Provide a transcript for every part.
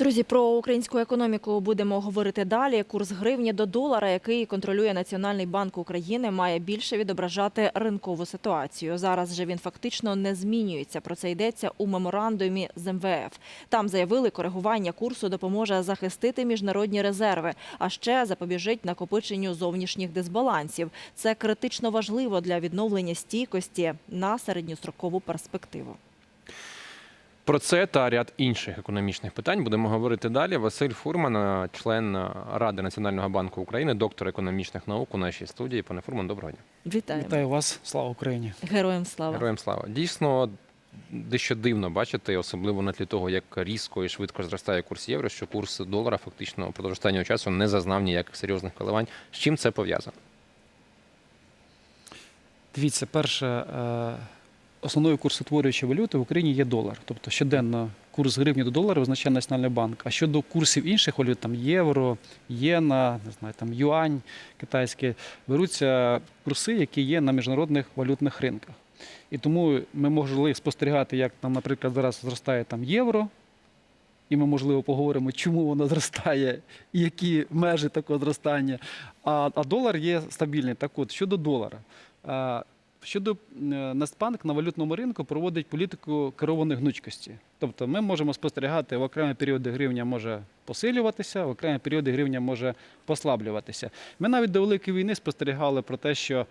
Друзі, про українську економіку будемо говорити далі. Курс гривні до долара, який контролює Національний банк України, має більше відображати ринкову ситуацію. Зараз же він фактично не змінюється. Про це йдеться у меморандумі з МВФ. Там заявили, коригування курсу допоможе захистити міжнародні резерви, а ще запобіжить накопиченню зовнішніх дисбалансів. Це критично важливо для відновлення стійкості на середньострокову перспективу. Про це та ряд інших економічних питань будемо говорити далі. Василь Фурман, член Ради Національного банку України, доктор економічних наук у нашій студії. Пане Фурман, доброго дня. Вітаю. Вітаю вас, слава Україні. Героям слава. Героям слава. Дійсно, дещо дивно бачити, особливо на тлі того, як різко і швидко зростає курс євро, що курс долара фактично упродовж останнього часу не зазнав ніяких серйозних коливань. З чим це пов'язано? Дивіться, перше, е, основною курсотворюючою валюти в Україні є долар. Тобто щоденно курс гривні до долара визначає Національний банк. А щодо курсів інших валют, там євро, єна, не знаю, там юань китайський, беруться курси, які є на міжнародних валютних ринках. І тому ми могли спостерігати, як там, наприклад, зараз зростає там євро. І ми, можливо, поговоримо, чому воно зростає і які межі такого зростання. А, а долар є стабільний. Так от, щодо долара. Щодо е, Нацбанк на валютному ринку проводить політику керованої гнучкості. Тобто ми можемо спостерігати в окремі періоди гривня може посилюватися, в окремі періоди гривня може послаблюватися. Ми навіть до Великої війни спостерігали про те, що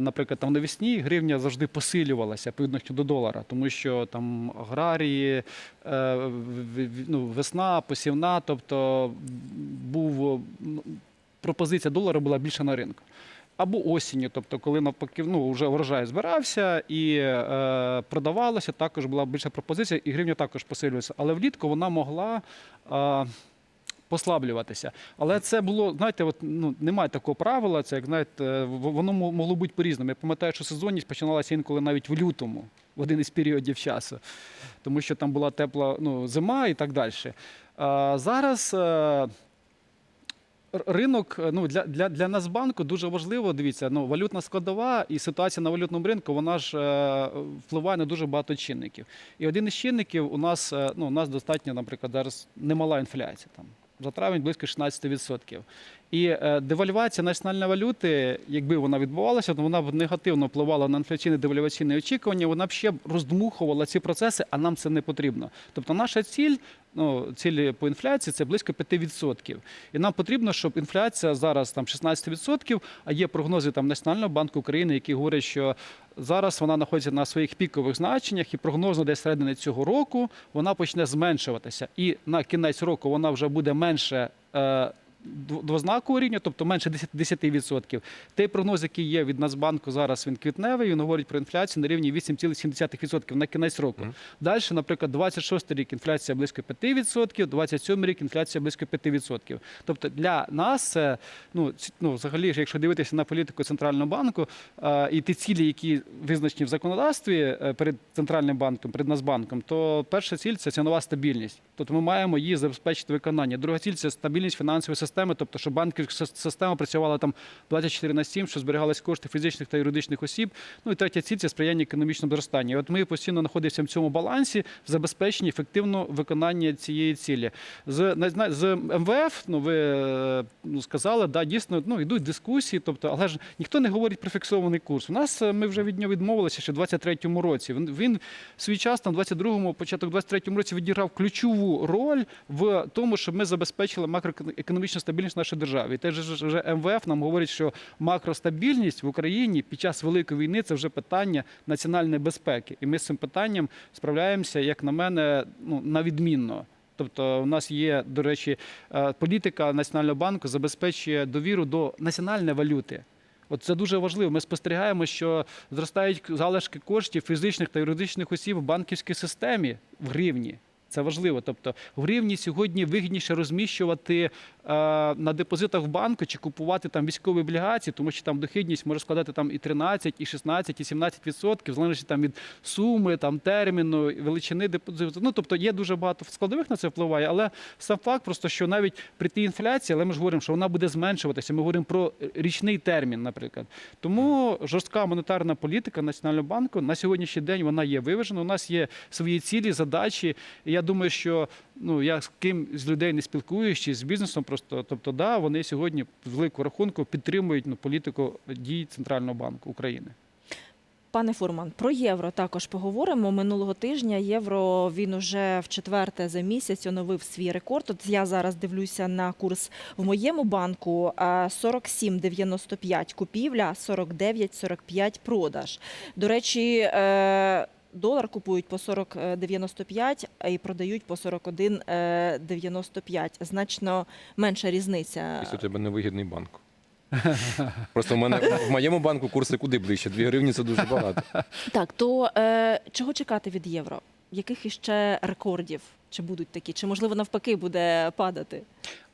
Наприклад, там навесні гривня завжди посилювалася по відношенню до долара, тому що там аграрії, е, ну, весна, посівна, тобто був пропозиція долара була більша на ринку. Або осінню, тобто, коли навпаки ну, вже врожай збирався і е, продавалося, також була більша пропозиція, і гривня також посилювалася. Але влітку вона могла. Е, Послаблюватися, але це було, знаєте, от ну немає такого правила. Це як знаєте, воно могло бути по-різному. Я пам'ятаю, що сезонність починалася інколи навіть в лютому, в один із періодів часу, тому що там була тепла ну, зима і так далі. А, зараз е, ринок е, ну, для, для, для Нацбанку дуже важливо. Дивіться, ну, валютна складова і ситуація на валютному ринку вона ж е, впливає на дуже багато чинників. І один із чинників у нас, е, ну, у нас достатньо, наприклад, зараз немала інфляція. Там. За травень близько 16%. І е, девальвація національної валюти, якби вона відбувалася, то вона б негативно впливала на інфляційне девальваційне очікування, вона б ще роздмухувала ці процеси, а нам це не потрібно. Тобто наша ціль, ну, ціль по інфляції це близько 5%. І нам потрібно, щоб інфляція зараз там 16%, а є прогнози там Національного банку України, які говорять, що зараз вона знаходиться на своїх пікових значеннях, і прогнозно десь середини цього року вона почне зменшуватися. І на кінець року вона вже буде менше. Двознакового рівня, тобто менше 10%. 10%. Той прогноз, який є від Нацбанку зараз, він квітневий, він говорить про інфляцію на рівні 8,7% на кінець року. Мгм. Далі, наприклад, 26 рік інфляція близько 5%, 27 рік інфляція близько 5%. Тобто для нас ну, ну взагалі, якщо дивитися на політику Центрального банку і ті цілі, які визначені в законодавстві е, перед Центральним банком, перед Нацбанком, то перша ціль це цінова стабільність. Тобто ми маємо її забезпечити виконання. Друга ціль це стабільність фінансової системи, тобто, щоб банківська система працювала там 24 на 7, що зберігались кошти фізичних та юридичних осіб. Ну і третя ціль це сприяння економічному зростанню. От ми постійно знаходимося в цьому балансі в забезпеченні ефективного виконання цієї цілі. З, з МВФ, ну ви е, ну, сказали, да, дійсно ну, йдуть дискусії, тобто, але ж ніхто не говорить про фіксований курс. У нас е, ми вже від нього відмовилися ще в 23-му році. Він, він свій час, там, в 22-му, початок 23-му році відіграв ключову роль в тому, щоб ми забезпечили макроекономічну стабільність в нашій державі. І теж вже МВФ нам говорить, що макростабільність в Україні під час великої війни це вже питання національної безпеки. І ми з цим питанням справляємося, як на мене, ну на відмінно. Тобто, у нас є, до речі, е, політика Національного банку забезпечує довіру до національної валюти. От це дуже важливо. Ми спостерігаємо, що зростають залишки коштів фізичних та юридичних осіб в банківській системі в гривні. Це важливо. Тобто в гривні сьогодні вигідніше розміщувати на депозитах в банку чи купувати там військові облігації, тому що там дохідність може складати там і 13, і 16, і 17 відсотків, залежно там від суми, там терміну, величини депозиту. Ну тобто є дуже багато складових на це впливає, але сам факт просто, що навіть при тій інфляції, але ми ж говоримо, що вона буде зменшуватися. Ми говоримо про річний термін, наприклад. Тому жорстка монетарна політика Національного банку на сьогоднішній день вона є виважена. У нас є свої цілі, задачі. І я думаю, що ну я з ким з людей не спілкуючись з бізнесом, просто тобто, да, вони сьогодні з великого рахунку підтримують ну, політику дій Центрального банку України. Пане Фурман, про євро також поговоримо. Минулого тижня євро він уже в четверте за місяць оновив свій рекорд. От я зараз дивлюся на курс в моєму банку е, 47,95 купівля, 49,45 продаж. До речі, е, долар купують по 40,95 і продають по 41,95. Значно менша різниця. Після тебе невигідний банк. Просто в мене в моєму банку курси куди ближче. 2 гривні це дуже багато. Так, то е, чого чекати від євро? Яких іще рекордів? Чи будуть такі? Чи можливо навпаки буде падати?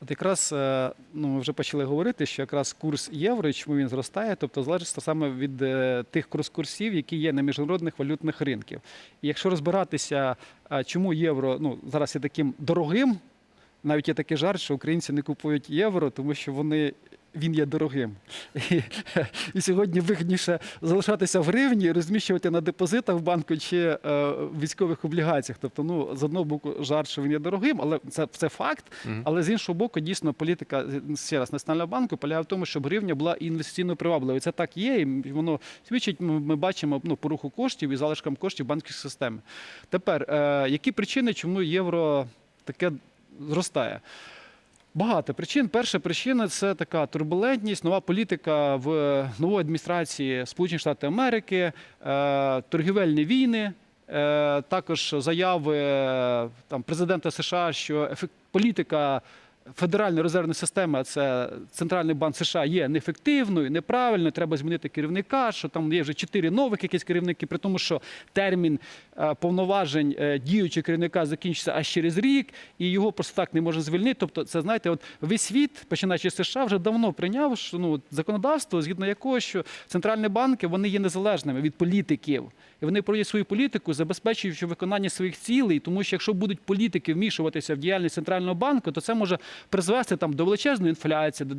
От якраз е, ну, ми вже почали говорити, що якраз курс євро, чому він зростає, тобто залежить саме від е, тих курс-курсів, які є на міжнародних валютних ринків. І якщо розбиратися, чому євро ну, зараз є таким дорогим, навіть є такий жарт, що українці не купують євро, тому що вони. Він є дорогим. І, і сьогодні вигідніше залишатися в гривні, і розміщувати на депозитах в банку чи е, в військових облігаціях. Тобто, ну, з одного боку, жарт, що він є дорогим, але це, це факт. Мгм. Але з іншого боку, дійсно, політика ще раз Національного банку полягає в тому, щоб гривня була інвестиційно привабливою. Це так є, і воно свідчить. Ми, бачимо ну, по руху коштів і залишкам коштів банківської системи. Тепер, е, які причини, чому євро таке зростає? Багато причин. Перша причина це така турбулентність, нова політика в нової адміністрації Сполучених Штатів Америки, е, торгівельні війни. е, Також заяви е, там президента США, що ефект політика Федеральної резервної системи, це центральний банк США, є неефективною, неправильною. Треба змінити керівника. Що там є вже чотири нових якісь керівники, при тому, що термін е, повноважень е, діючого керівника закінчиться аж через рік, і його просто так не можна звільнити. Тобто, це знаєте, от весь світ, починаючи з США, вже давно прийняв що, ну, законодавство, згідно якого що центральні банки вони є незалежними від політиків. І вони проводять свою політику, забезпечуючи виконання своїх цілей, тому що якщо будуть політики вмішуватися в діяльність центрального банку, то це може призвести там до величезної інфляції,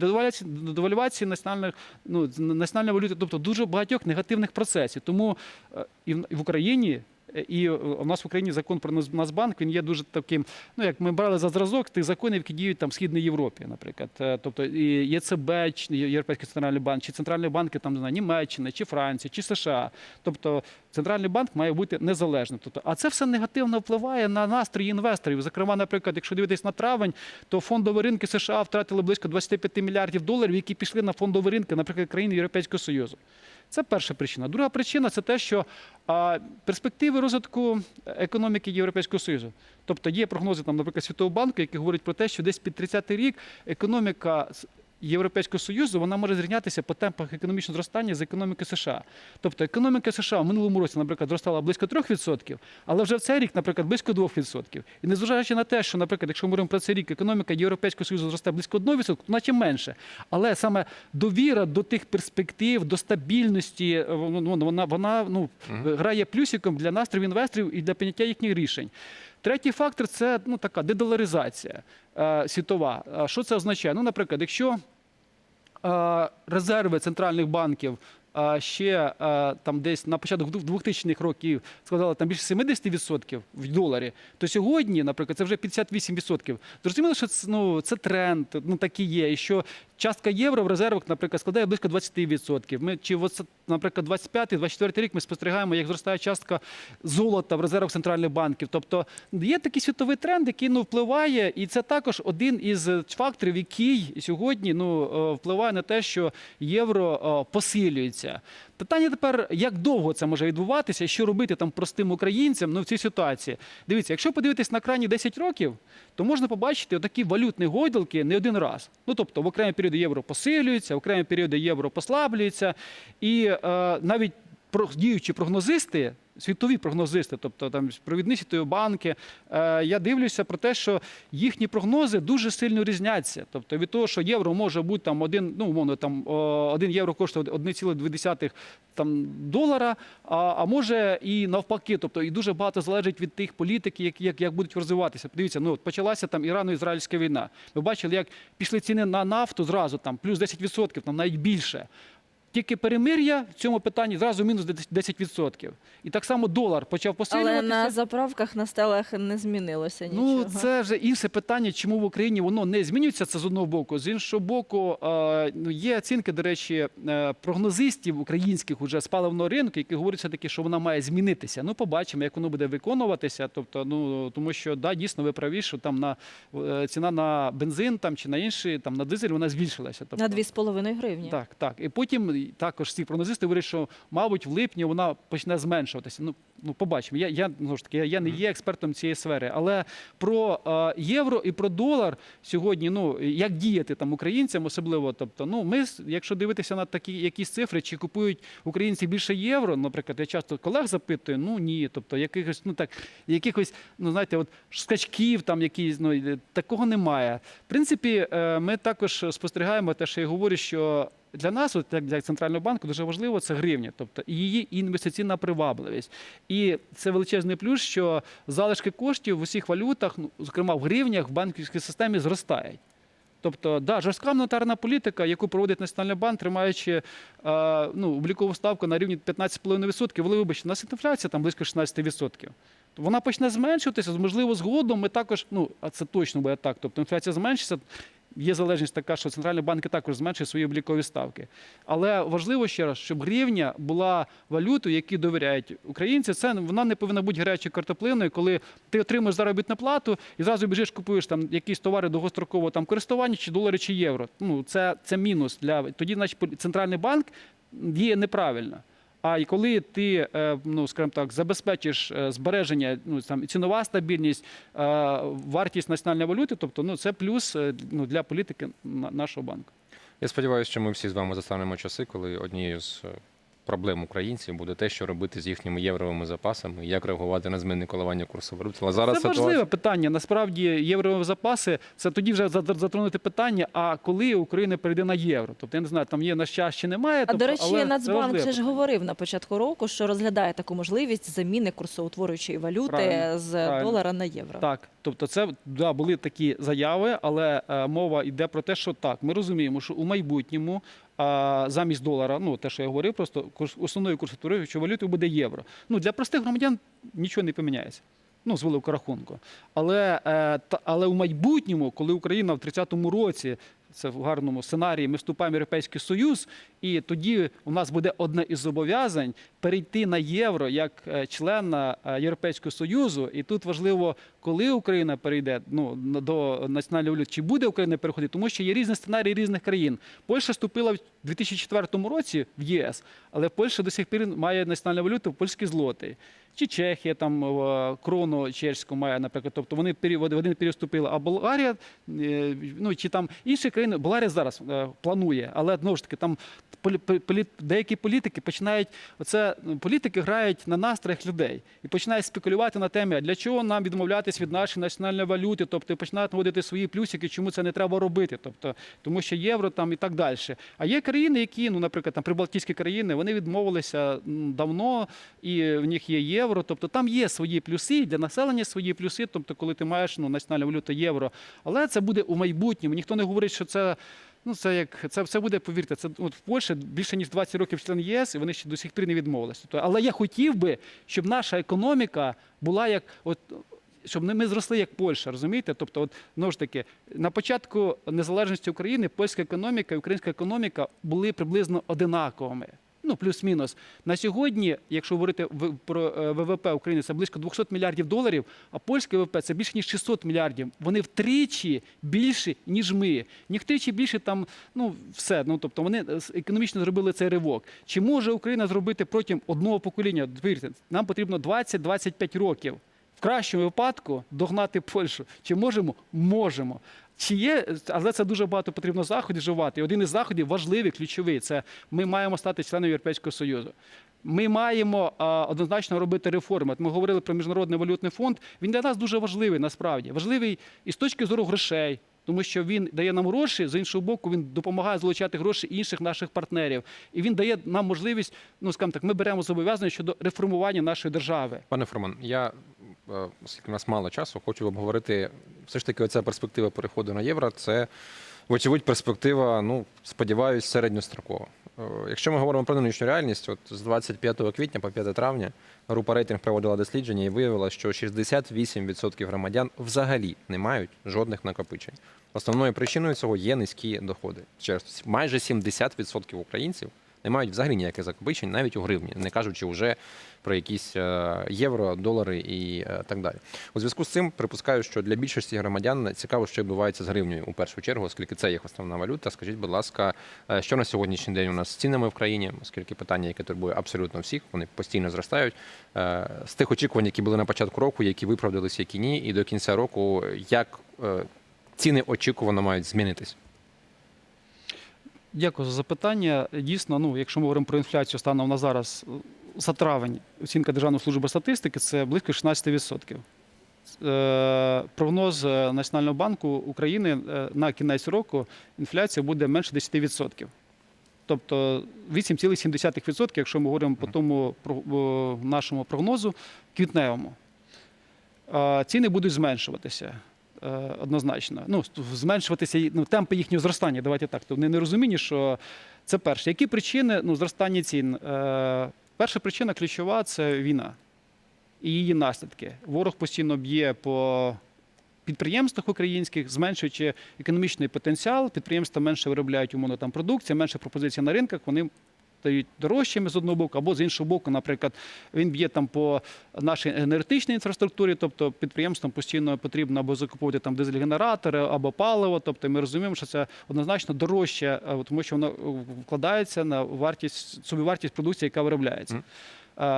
до девальвації, національної ну, національної валюти, тобто дуже багатьох негативних процесів. Тому е, і в Україні. Е, І у нас в Україні закон про Нац- Нацбанк він є дуже таким. Ну як ми брали за зразок тих законів, які діють там в східній Європі, наприклад. Е, Тобто і ЄЦБ, Європейський центральний банк, чи центральні банки там не знаю, Німеччини, чи Франції, чи США. Тобто центральний банк має бути незалежним. Тобто, а це все негативно впливає на настрої інвесторів. Зокрема, наприклад, якщо дивитись на травень, то фондові ринки США втратили близько 25 мільярдів доларів, які пішли на фондові ринки, наприклад, країн Європейського Союзу. Це перша причина. Друга причина це те, що перспективи розвитку економіки Європейського Союзу. Тобто є прогнози, там, наприклад, Світового банку, які говорять про те, що десь під 30-й рік економіка Європейського Союзу вона може зрівнятися по темпах економічного зростання з економіки США. Тобто економіка США в минулому році, наприклад, зростала близько 3%, але вже в цей рік, наприклад, близько 2%. І незважаючи на те, що, наприклад, якщо ми говоримо про цей рік, економіка Європейського Союзу зросте близько 1%, то наче менше. Але саме довіра до тих перспектив, до стабільності, е, ну, вона, вона ну, грає плюсиком для настроїв інвесторів і для прийняття їхніх рішень. Третій фактор це ну, така дедоларизація е, світова. Що це означає? Ну, наприклад, якщо резерви центральних банків е, ще е, там десь на початок 2000-х років складали там більше 70% в доларі, то сьогодні, наприклад, це вже 58%. Зрозуміло, що це, ну, це тренд, ну такий є, і що частка євро в резервах, наприклад, складає близько 20%. Ми чи от, наприклад, 25-24 рік ми спостерігаємо, як зростає частка золота в резервах центральних банків. Тобто є такий світовий тренд, який ну впливає, і це також один із факторів, який сьогодні ну е, впливає на те, що євро е, посилюється. Питання тепер, як довго це може відбуватися, що робити там простим українцям ну, в цій ситуації. Дивіться, якщо подивитись на крайні 10 років, то можна побачити такі валютні гойдалки не один раз. Ну тобто в окремі періоди євро посилюється, в окремі періоди євро послаблюється, і е, навіть діючі прогнозисти. Світові прогнозисти, тобто там провідні світові банки, е, я дивлюся про те, що їхні прогнози дуже сильно різняться. Тобто від того, що євро може бути там один, ну умовно, там один євро коштує 1,2 там долара, а, а може і навпаки. Тобто і дуже багато залежить від тих політик, як, як, як будуть розвиватися. Подивіться, ну от почалася там Ірано-Ізраїльська війна. Ми бачили, як пішли ціни на нафту зразу там плюс 10%, там навіть більше. Тільки перемир'я в цьому питанні зразу мінус 10%. І так само долар почав Але на заправках на стелах не змінилося нічого. Ну, це вже інше питання, чому в Україні воно не змінюється. Це з одного боку. З іншого боку, ну, є оцінки, до речі, е, прогнозистів українських уже з паливного ринку, які говорять все таки, що вона має змінитися. Ну, побачимо, як воно буде виконуватися. Тобто, ну тому що да, дійсно ви праві, що там на е, ціна на бензин там чи на інші, там на дизель вона збільшилася. Тобто, На 2,5 гривні. так, так. І потім також всі прогнозисти говорять, що, мабуть, в липні вона почне зменшуватися. Ну, ну побачимо. Я, я, знову ж таки, я, я не є експертом цієї сфери. Але про е, євро і про долар сьогодні, ну, як діяти там українцям, особливо, тобто, ну, ми, якщо дивитися на такі якісь цифри, чи купують українці більше євро, наприклад, я часто колег запитую, ну ні, тобто якихось, ну так, якихось, ну знаєте, от скачків там якісь, ну такого немає. В принципі, е, ми також спостерігаємо те, що я говорю, що для нас, от як для центрального банку, дуже важливо це гривня, тобто її інвестиційна привабливість. І це величезний плюс, що залишки коштів в усіх валютах, ну, зокрема в гривнях, в банківській системі зростають. Тобто, да, жорстка монетарна політика, яку проводить Національний банк, тримаючи е, ну, облікову ставку на рівні 15,5%, ви вибачте, у нас інфляція там близько 16%. То Вона почне зменшуватися, можливо, згодом ми також, ну, а це точно буде так. Тобто інфляція зменшиться. Є залежність така, що центральні банки також зменшують свої облікові ставки. Але важливо ще раз, щоб гривня була валютою, якій довіряють українці. Це вона не повинна бути гарячою картоплиною, коли ти отримуєш заробітну плату і зразу біжиш, купуєш там якісь товари довгострокового там користування, чи долари, чи євро. Ну це, це мінус для тоді, полі- центральний банк діє неправильно. А і коли ти, е, ну скажімо так, забезпечиш е, збереження, ну там цінова стабільність, е, вартість національної валюти, тобто ну це плюс ну, для політики на- нашого банку. Я сподіваюся, що ми всі з вами застанемо часи, коли однією з проблем українців буде те, що робити з їхніми євровими запасами, як реагувати на змінне коливання курсу валют. Але зараз це важливе ситуація... питання. Насправді єврові запаси це тоді вже за- затронути питання. А коли Україна перейде на євро? Тобто я не знаю, там є наш час чи немає. А тобто, до речі, але Нацбанк важливе ж говорив на початку року, що розглядає таку можливість заміни курсоутворюючої валюти Правильно, з правильно. долара на євро. Так, тобто, це да, були такі заяви, але е, мова йде про те, що так, ми розуміємо, що у майбутньому а, замість долара, ну те, що я говорив, просто курс основною курсу валютою буде євро. Ну для простих громадян нічого не поміняється. Ну, з великого рахунку. Але, е, але у майбутньому, коли Україна в 30-му році, це в гарному сценарії, ми вступаємо в Європейський Союз, і тоді у нас буде одне із зобов'язань перейти на євро як е, члена е, Європейського Союзу. І тут важливо, коли Україна перейде ну, до національної валюти, чи буде Україна переходити, тому що є різні сценарії різних країн. Польща вступила в 2004 році в ЄС, але Польща до сих пір має національну валюту польські злоти. Чи Чехія там е, крону чеську має, наприклад, тобто вони в один період вступили, а Болгарія, ну чи там інші країни, Болгарія зараз планує, але знову ж таки там деякі політики починають оце політики грають на настроях людей і починають спекулювати на темі, для чого нам відмовлятись від нашої національної валюти, тобто починають наводити свої плюсики, чому це не треба робити, тобто тому що євро там і так далі. А є країни, які, ну, наприклад, там прибалтійські країни, вони відмовилися давно, і в них є євро. Тобто там є свої плюси для населення свої плюси. Тобто, коли ти маєш ну, національну валюту євро, але це буде у майбутньому. Ніхто не говорить, що це. Ну, це як це, все буде, повірте, це от в Польщі більше ніж 20 років член ЄС, і вони ще до сих пір не відмовилися. Тобто, але я хотів би, щоб наша економіка була як от. Щоб ми зросли як Польща, розумієте? Тобто, от знову ж таки, на початку незалежності України польська економіка і українська економіка були приблизно одинаковими. Ну, плюс-мінус. На сьогодні, якщо говорити про е, ВВП України, це близько 200 мільярдів доларів, а польське ВВП це більше ніж 600 мільярдів. Вони втричі більше, ніж ми. Ні втричі більше там, ну все. Ну тобто вони е, економічно зробили цей ривок. Чи може Україна зробити протягом одного покоління? Повірте, нам потрібно 20-25 років. В кращому випадку догнати Польщу. Чи можемо? Можемо. Чи є, але це дуже багато потрібно заходів вживати. І один із заходів важливий, ключовий це ми маємо стати членом Європейського Союзу. Ми маємо а, однозначно робити реформи. Ми говорили про міжнародний валютний фонд. Він для нас дуже важливий насправді. Важливий і з точки зору грошей. Тому що він дає нам гроші, з іншого боку, він допомагає залучати гроші інших наших партнерів. І він дає нам можливість, ну скажімо так, ми беремо зобов'язання щодо реформування нашої держави. Пане Фроман, я, оскільки в нас мало часу, хочу обговорити все ж таки оця перспектива переходу на євро. Це Вочевидь, перспектива, ну, сподіваюсь, середньострокова. Е, Якщо ми говоримо про нинішню реальність, от з 25 квітня по 5 травня група рейтинг проводила дослідження і виявила, що 68% громадян взагалі не мають жодних накопичень. Основною причиною цього є низькі доходи. Ще раз, майже 70% українців не мають взагалі ніяких закопичень, навіть у гривні, не кажучи вже про якісь е, євро, долари і е, так далі. У зв'язку з цим припускаю, що для більшості громадян цікаво, що відбувається з гривнею у першу чергу, оскільки це їх основна валюта. Скажіть, будь ласка, е, що на сьогоднішній день у нас з цінами в країні, оскільки питання, яке турбує абсолютно всіх, вони постійно зростають. З тих очікувань, які були на початку року, які виправдалися, які ні, і до кінця року, як ціни очікувано мають змінитись? Дякую за запитання. Дійсно, ну, якщо ми говоримо про інфляцію станом на зараз, за травень, оцінка Державної служби статистики це близько 16%. Е, Прогноз е, Національного банку України е, на кінець року інфляція буде менше 10%. Тобто 8,7%, якщо ми говоримо по тому нашому прогнозу квітневому. Е, Ціни будуть зменшуватися е, однозначно. Ну, зменшуватися ну, темпи їхнього зростання. Давайте так. То вони не розумінні, що це перше. Які причини ну, зростання цін? Е, Перша причина ключова це війна і її наслідки. Ворог постійно б'є по підприємствах українських, зменшуючи економічний потенціал. Підприємства менше виробляють умовно там продукцію, менше пропозицій на ринках. Вони стають дорожчими з одного боку, або з іншого боку, наприклад, він б'є там по нашій енергетичній інфраструктурі, тобто підприємствам постійно потрібно або закуповувати там дизель-генератори, або паливо. Тобто ми розуміємо, що це однозначно дорожче, е, тому що воно е, вкладається на вартість собівартість продукції, яка виробляється.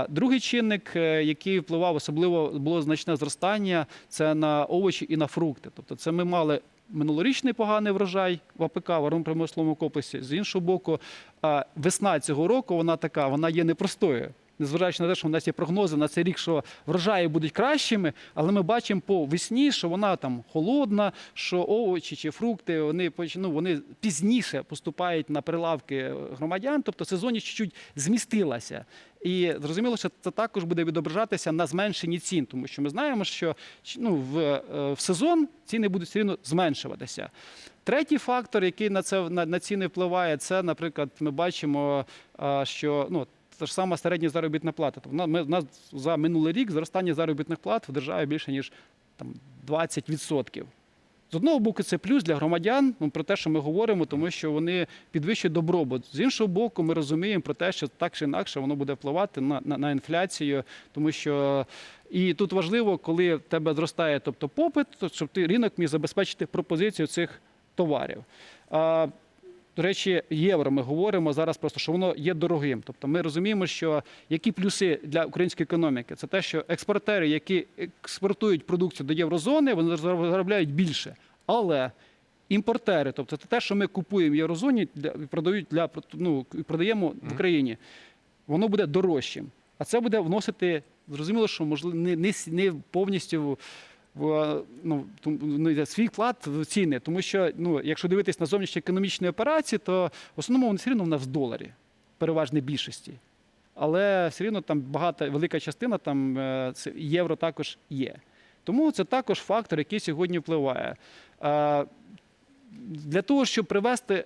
Другий чинник, е, який впливав, особливо було значне зростання, це на овочі і на фрукти. Тобто, це ми мали минулорічний поганий врожай в АПК, в промисловому комплексі. З іншого боку, весна цього року вона така, вона є непростою. Незважаючи на те, що в нас є прогнози на цей рік, що врожаї будуть кращими, але ми бачимо по весні, що вона там холодна, що овочі чи фрукти вони ну, вони пізніше поступають на прилавки громадян, тобто сезонність чуть-чуть змістилася. І зрозуміло, що це також буде відображатися на зменшенні цін, тому що ми знаємо, що ну, в, е, в сезон ціни будуть все рівно зменшуватися. Третій фактор, який на це на, на ціни впливає, це, наприклад, ми бачимо, що ну. Та ж сама середня заробітна плата. Тобто ми, нас за минулий рік зростання заробітних плат в державі більше ніж там 20%. З одного боку, це плюс для громадян, ну, про те, що ми говоримо, тому що вони підвищують добробут. З іншого боку, ми розуміємо про те, що так чи інакше воно буде впливати на, на, на інфляцію, тому що і тут важливо, коли в тебе зростає тобто попит, щоб ти ринок міг забезпечити пропозицію цих товарів. А, до речі, євро ми говоримо зараз просто, що воно є дорогим. Тобто ми розуміємо, що які плюси для української економіки це те, що експортери, які експортують продукцію до єврозони, вони заробляють більше. Але імпортери, тобто це те, що ми купуємо в єврозоні, для продають для ну, продаємо в Україні, воно буде дорожчим. А це буде вносити, зрозуміло, що можливо не, не, не повністю ну, ну, свій вклад в ціни. Тому що, ну, якщо дивитись на зовнішні економічні операції, то в основному вони все рівно в нас в доларі, переважній більшості. Але все рівно там багата велика частина там е, євро також є. Тому це також фактор, який сьогодні впливає. Е, Для того, щоб привести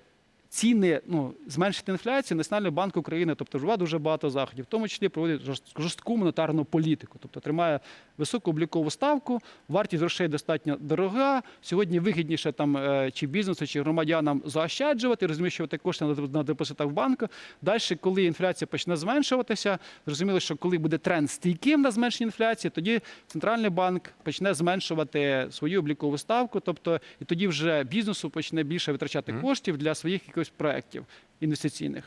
ціни, ну, зменшити інфляцію, Національний банк України, тобто вживає дуже багато заходів, в тому числі проводить жорст- жорстку монетарну політику, тобто тримає високу облікову ставку, вартість грошей достатньо дорога. Сьогодні вигідніше там е, чи бізнесу, чи громадянам заощаджувати, розміщувати кошти на депозитах в банку. Далі, коли інфляція почне зменшуватися, зрозуміло, що коли буде тренд стійким на зменшення інфляції, тоді центральний банк почне зменшувати свою облікову ставку. Тобто, і тоді вже бізнесу почне більше витрачати коштів для своїх якихось проєктів інвестиційних.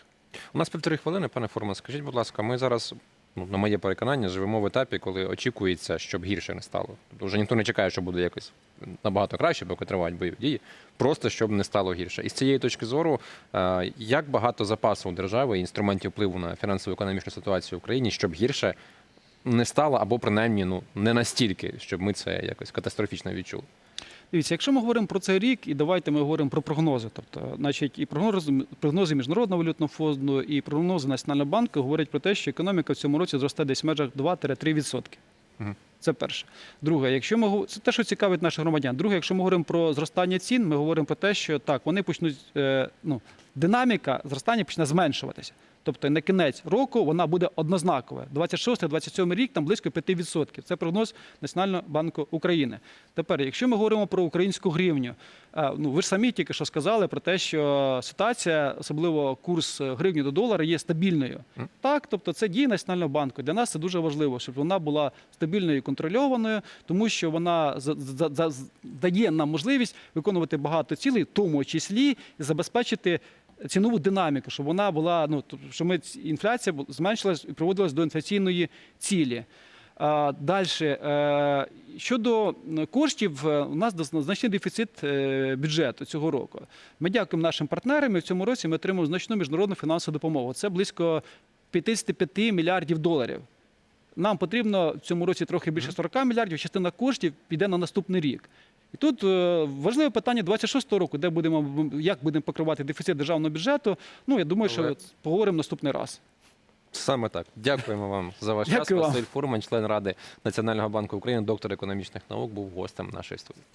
У нас півтори хвилини, пане Форман. Скажіть, будь ласка, ми зараз, ну, на моє переконання, живемо в етапі, коли очікується, щоб гірше не стало. Тобто вже ніхто не чекає, що буде якось набагато краще, поки тривають бойові дії. Просто щоб не стало гірше. І з цієї точки зору, е, як багато запасу у держави і інструментів впливу на фінансово-економічну ситуацію в Україні, щоб гірше не стало, або принаймні ну не настільки, щоб ми це якось катастрофічно відчули. Дивіться, якщо ми говоримо про цей рік, і давайте ми говоримо про прогнози. Тобто, значить, і прогнози, прогнози Міжнародного валютного фонду, і прогнози Національного банку говорять про те, що економіка в цьому році зросте десь в межах 2-3%. Мгм. Це перше. Друге, якщо ми це те, що цікавить наших громадян. Друге, якщо ми говоримо про зростання цін, ми говоримо про те, що так, вони почнуть е, ну, динаміка зростання почне зменшуватися. Тобто на кінець року вона буде однознакова. 26-27 рік там близько 5%. Це прогноз Національного банку України. Тепер, якщо ми говоримо про українську гривню, е, ну ви ж самі тільки що сказали про те, що ситуація, особливо курс гривні до долара, є стабільною. Так, тобто це дії Національного банку. Для нас це дуже важливо, щоб вона була стабільною і контрольованою, тому що вона дає нам можливість виконувати багато цілей, в тому числі і забезпечити цінову динаміку, щоб вона була, ну щоб ми інфляція зменшилась і приводилась до інфляційної цілі. Далі, щодо коштів, е, у нас значний дефіцит е, бюджету цього року. Ми дякуємо нашим партнерам. і В цьому році ми отримуємо значну міжнародну фінансову допомогу. Це близько 55 мільярдів доларів. Нам потрібно в цьому році трохи більше 40 мільярдів. Частина коштів піде на наступний рік. І тут е, важливе питання 26-го року, де будемо як будемо покривати дефіцит державного бюджету. Ну я думаю, що поговоримо наступний раз. Саме так. Дякуємо вам за ваш Дякую час. вам. Василь Фурман, член Ради Національного банку України, доктор економічних наук, був гостем нашої студії.